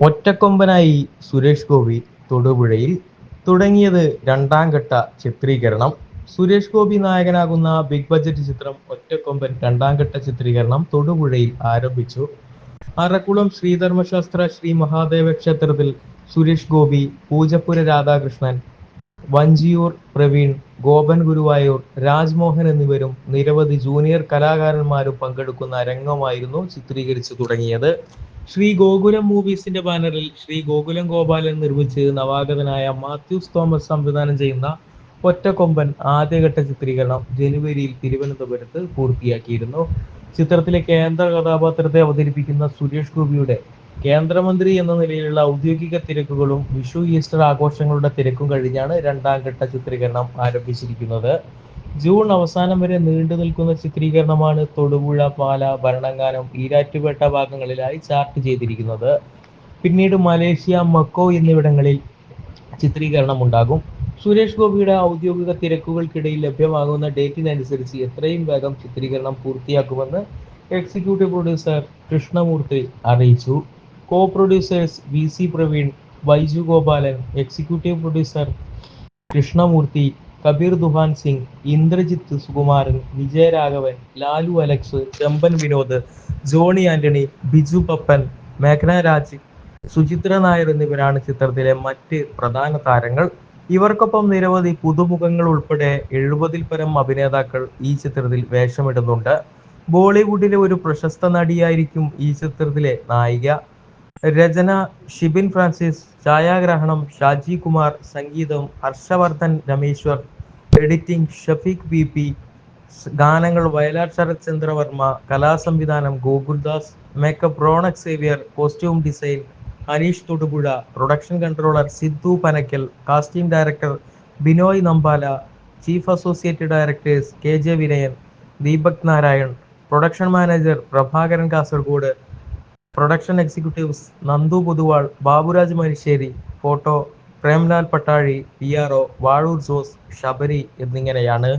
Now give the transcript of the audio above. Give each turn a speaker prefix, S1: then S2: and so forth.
S1: ഒറ്റക്കൊമ്പനായി സുരേഷ് ഗോപി തൊടുപുഴയിൽ തുടങ്ങിയത് രണ്ടാം ഘട്ട ചിത്രീകരണം. സുരേഷ് ഗോപി നായകനാകുന്ന ബിഗ് ബജറ്റ് ചിത്രം ഒറ്റക്കൊമ്പൻ രണ്ടാം ഘട്ട ചിത്രീകരണം തൊടുപുഴയിൽ ആരംഭിച്ചു. അറക്കുളം ശ്രീധർമ്മശാസ്ത്ര ശ്രീ മഹാദേവ ക്ഷേത്രത്തിൽ സുരേഷ് ഗോപി പൂജപ്പുര രാധാകൃഷ്ണൻ വഞ്ചിയൂർ പ്രവീൺ ഗോപൻ ഗുരുവായൂർ രാജ്മോഹൻ എന്നിവരും നിരവധി ജൂനിയർ കലാകാരന്മാരും പങ്കെടുക്കുന്ന രംഗമായിരുന്നു ചിത്രീകരിച്ചു തുടങ്ങിയത്. ശ്രീ ഗോകുലം മൂവീസിന്റെ ബാനറിൽ ശ്രീ ഗോകുലം ഗോപാലൻ നിർമ്മിച്ച് നവാഗതനായ മാത്യൂസ് തോമസ് സംവിധാനം ചെയ്യുന്ന ഒറ്റക്കൊമ്പൻ ആദ്യഘട്ട ചിത്രീകരണം ജനുവരിയിൽ തിരുവനന്തപുരത്ത് പൂർത്തിയാക്കിയിരുന്നു. ചിത്രത്തിലെ കേന്ദ്ര കഥാപാത്രത്തെ അവതരിപ്പിക്കുന്ന സുരേഷ് ഗോപിയുടെ കേന്ദ്രമന്ത്രി എന്ന നിലയിലുള്ള ഔദ്യോഗിക തിരക്കുകളും വിഷു ഈസ്റ്റർ ആഘോഷങ്ങളുടെ തിരക്കും കഴിഞ്ഞാണ് രണ്ടാം ഘട്ട ചിത്രീകരണം ആരംഭിച്ചിരിക്കുന്നത്. ജൂൺ അവസാനം വരെ നീണ്ടു നിൽക്കുന്ന ചിത്രീകരണമാണ് തൊടുപുഴ പാല ഭരണങ്ങാനം ഈരാറ്റുപേട്ട ഭാഗങ്ങളിലായി ചാർട്ട് ചെയ്തിരിക്കുന്നത്. പിന്നീട് മലേഷ്യ മക്കോ എന്നിവിടങ്ങളിൽ ചിത്രീകരണം ഉണ്ടാകും സുരേഷ് ഗോപിയുടെ ഔദ്യോഗിക തിരക്കുകൾക്കിടയിൽ ലഭ്യമാകുന്ന ഡേറ്റിനനുസരിച്ച് എത്രയും വേഗം ചിത്രീകരണം പൂർത്തിയാക്കുമെന്ന് എക്സിക്യൂട്ടീവ് പ്രൊഡ്യൂസർ കൃഷ്ണമൂർത്തി അറിയിച്ചു. Co producers V C Praveen Vaiju Gopalan executive producer Krishnamoorthy Kabir Duhan Singh Indrajith Sukumaran Vijayaraghavan Lalu Alex Chemban Vinod Johnny Antony Biju Pappan മേഘന Raj Suchitra Nair എന്നിവരാണ് ചിത്രത്തിലെ മറ്റ് പ്രധാന താരങ്ങൾ. ഇവർക്കൊപ്പം നിരവധി പുതുമുഖങ്ങൾ ഉൾപ്പെടെ എഴുപതിൽ പരം അഭിനേതാക്കൾ ഈ ചിത്രത്തിൽ വേഷമിടുന്നുണ്ട്. ബോളിവുഡിലെ ഒരു പ്രശസ്ത നടിയായിരിക്കും ഈ ചിത്രത്തിലെ നായിക. രചന ഷിബിൻ ഫ്രാൻസിസ് ഛായാഗ്രഹണം ഷാജി കുമാർ സംഗീതം Harshavardhan Rameshwar editing Shafeeq B P ഗാനങ്ങൾ Vayalar Sarath Chandravarma കലാസംവിധാനം Gokuldas makeup Ronak Xavier costume design Aneesh Thodupuzha production controller Sidhu Panakkal casting director Binoy Nambala chief associate directors K J Vinayan Deepak Narayan production manager Prabhakaran Kasaragod production executives Nandu Poduval Baburaj Marisseri photo Premlal Pattazhi P R O Vazhoor Jose Sabari എന്നിങ്ങനെയാണ്.